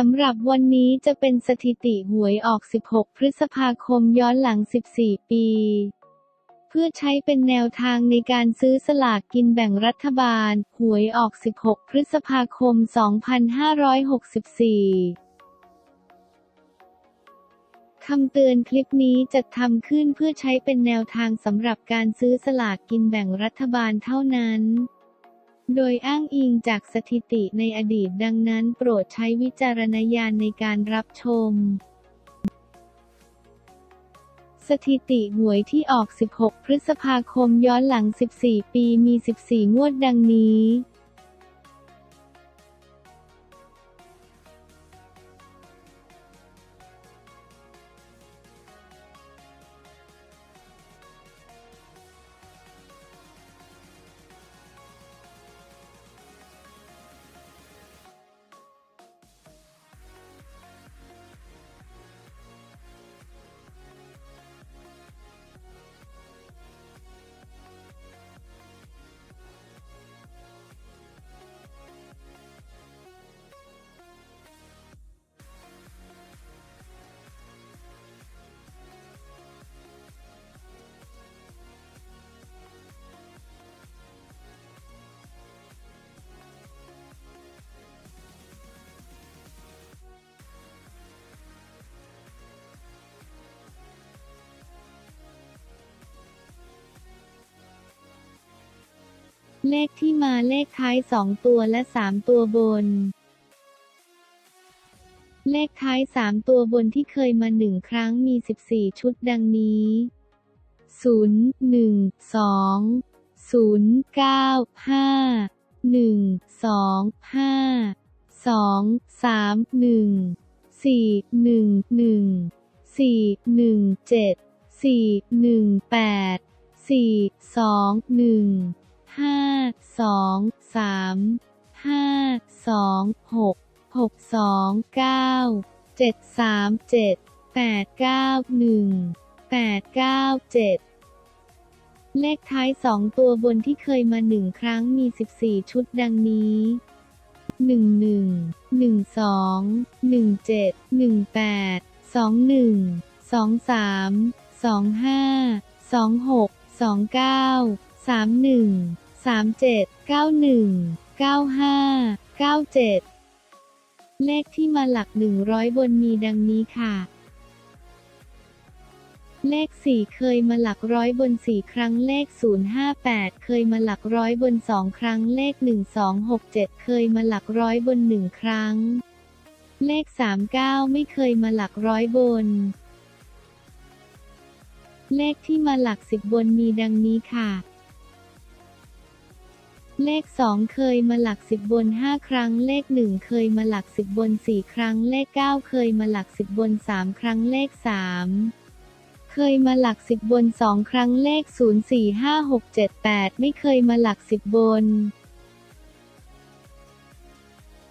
สำหรับวันนี้จะเป็นสถิติหวยออก 16 พฤษภาคมย้อนหลัง 14 ปี เพื่อใช้เป็นแนวทางในการซื้อสลากกินแบ่งรัฐบาล หวยออก 16 พฤษภาคม 2564คำเตือนคลิปนี้จะทำขึ้นเพื่อใช้เป็นแนวทางสำหรับการซื้อสลากกินแบ่งรัฐบาลเท่านั้น โดยอ้างอิงจากสถิติในอดีตดังนั้นโปรดใช้วิจารณญาณในการรับชม สถิติหวยที่ออก 16 พฤษภาคมย้อนหลัง 14 ปีมี 14 งวดดังนี้ เลขที่มาเลขท้าย 2 ตัวและ 3 ตัวบน เลขท้าย 3 ตัวบนที่เคยมา1ครั้งมี 14 ชุดดังนี้ 0 1 2 0 9 5 1 2 5 2 3 1 4 1 1 4 1 7 4 1 8 4 2 1 ห้าสองสามห้าสองหกหกสองเก้าเจ็ดสามเจ็ดแปดเก้าหนึ่งแปดเก้าเจ็ดเลขท้ายสองตัวบนที่เคยมาหนึ่งครั้งมีสิบสี่ชุดดังนี้หนึ่งหนึ่งหนึ่งสองหนึ่งเจ็ดหนึ่ งแปดสองหนึ่งสองสามสองห้าสองหกสองเก้าสามหนึ่งสามเจ็ดเก้าหนึ่งเก้าห้าเก้าเจ็ดเลขที่มาหลักหนึ่งร้อยบนมีดังนี้ค่ะ เลขสี่เคยมาหลักร้อยบนสี่ครั้งเลขศูนย์ห้าแปดเคยมาหลักร้อยบนสองครั้งเลขหนึ่งสองหกเจ็ดเคยมาหลักร้อยบนหนึ่งครั้ง เลขสามเก้าไม่เคยมาหลักร้อยบน เลขที่มาหลักสิบบนมีดังนี้ค่ะ เลข 2 เคยมาหลักสิบบน 5 ครั้ง เลข 1 เคยมาหลักสิบบน 4 ครั้ง เลข 9 เคยมาหลักสิบบน 3 ครั้งเลข3เคยมาหลักสิบบน2ครั้งเลข 0 4 5 6 7 8 ไม่เคยมาหลักสิบบน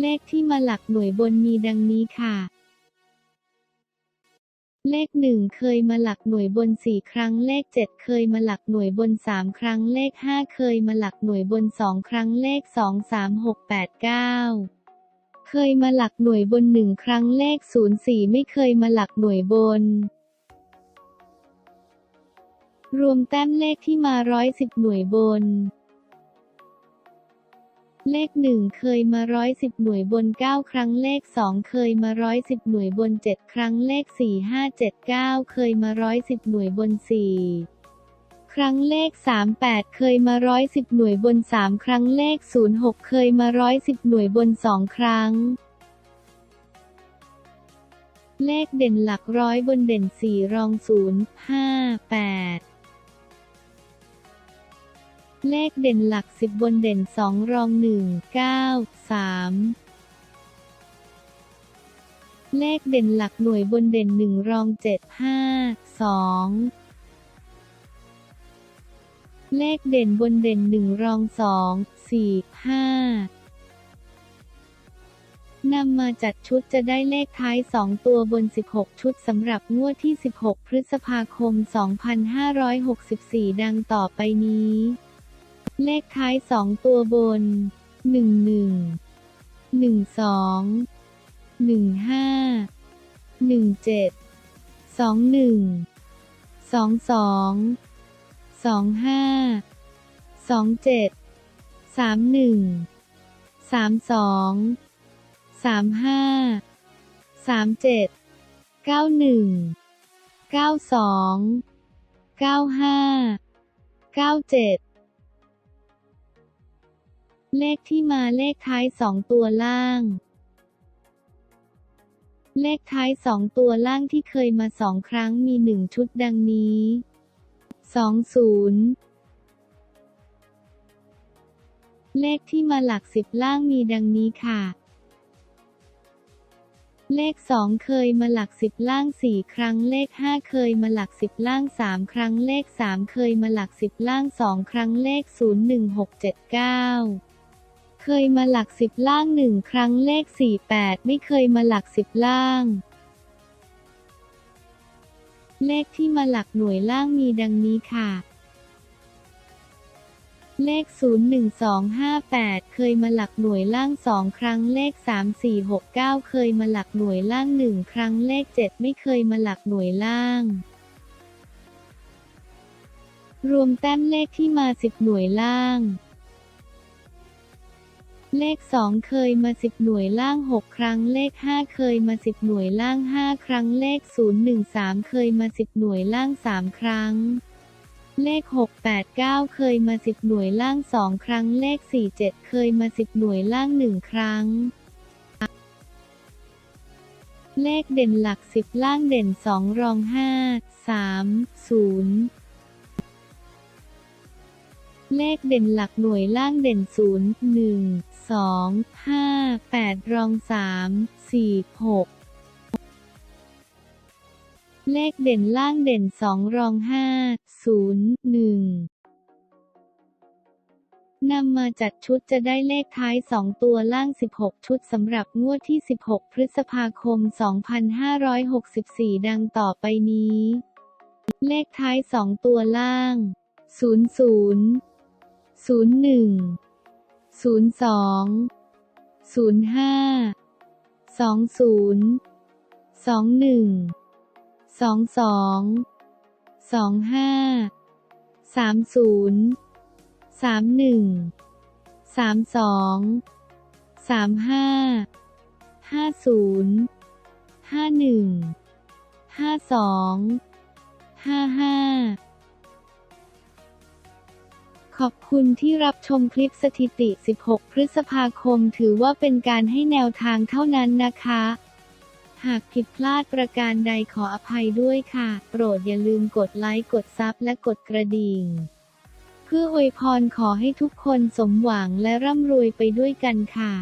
เลขที่มาหลักหน่วยบนมีดังนี้ค่ะ เลขหนึ่งเคยมาหลักหน่วยบนสี่ครั้งเลขเจ็ดเคยมาหลักหน่วยบนสามครั้งเลขห้าเคยมาหลักหน่วยบนสองครั้งเลขสองสามหกแปดเก้าเคยมาหลักหน่วยบนหนึ่งครั้งเลขศูนย์สี่ไม่เคยมาหลักหน่วยบน รวมแต้มเลขที่มาร้อยสิบหน่วยบน เลขหนึ่งเคยมาร้อยสิบหน่วยบนเก้าครั้งเลขสองเคยมาร้อยสิบหน่วยบนเจ็ดครั้งเลขสี่ห้าเจ็ดเก้าเคยมาร้อยสิบหน่วยบนสี่ครั้งเลขสามแปดเคยมาร้อยสิบหน่วยบนสามครั้งเลขศูนย์หกเคยมาร้อยสิบหน่วยบนสองครั้ง เลขเด่นหลักร้อยบนเด่นสี่รองศูนย์ห้าแปด เลขเด่นหลักสิบบนเด่นสองรองหนึ่งเก้าสามเลขเด่นหลักหน่วยบนเด่นหนึ่งรองเจ็ดห้าสองเลขเด่นบนเด่นหนึ่งรองสองสี่ห้านำมาจัดชุดจะได้เลขท้าย 2 ตัวบน 16 ชุดสำหรับงวดที่ 16 พฤษภาคม 2564 ดังต่อไปนี้ เลขท้าย2ตัวบน11 12หนึ่งห้า หนึ่งเจ็ด สองหนึ่ง สองสอง สองห้า สองเจ็ด สามหนึ่ง สามสอง สามห้า สามเจ็ด เก้าหนึ่ง เก้าสอง เก้าห้า เก้าเจ็ด เลขที่มาเลขท้ายสองตัวล่าง เลขท้ายสองตัวล่างที่เคยมาสองครั้งมีหนึ่งชุดดังนี้สองศูนย์เลขที่มาหลักสิบล่างมีดังนี้ค่ะ เลขสองเคยมาหลักสิบล่างสี่ครั้ง เลขห้าเคยมาหลักสิบล่างสามครั้ง เลขสามเคยมาหลักสิบล่างสองครั้ง เลขศูนย์หนึ่งหก เคยมาหลักสิบล่างหนึ่งครั้งเลขสี่แปดไม่เคยมาหลักสิบล่าง เลขที่มาหลักหน่วยล่างมีดังนี้ค่ะ เลข 01258 เคยมาหลักหน่วยล่างสองครั้งเลข 3469 เคยมาหลักหน่วยล่างหนึ่งครั้งเลข 7 ไม่เคยมาหลักหน่วยล่างรวมแต้มเลขที่มา 10 หน่วยล่าง เลข 2 เคยมา 10 หน่วยล่าง 6 ครั้ง เลข 5 เคยมา 10 หน่วยล่าง 5 ครั้ง เลข 013 เคยมา 10 หน่วยล่าง 3 ครั้ง เลข 689 เคยมา 10 หน่วยล่าง 2 ครั้ง เลข 47 เคยมา 10 หน่วยล่าง 1 ครั้ง เลขเด่นหลัก 10 ล่างเด่น 2 รอง 5 3 0เลขเด่นหลักหน่วยล่างเด่น 0 1 2 5 8รอง3 4 6เลขเด่นล่างเด่น2รอง5 0 1นำมาจัดชุดจะได้เลขท้าย 2 ตัวล่าง 16 ชุดสำหรับงวดที่ 16 พฤษภาคม 2564 ดังต่อไปนี้ เลขท้าย 2 ตัวล่าง 00 01 02 05 20 21 22 25 30 31 32 35 50 51 52 55 ขอบคุณที่รับชมคลิปสถิติ 16 พฤษภาคมถือว่าเป็นการให้แนวทางเท่านั้นนะคะ หากผิดพลาดประการใดขออภัยด้วยค่ะ โปรดอย่าลืมกดไลค์ กดซับและกดกระดิ่ง เพื่ออวยพรขอให้ทุกคนสมหวังและร่ำรวยไปด้วยกันค่ะ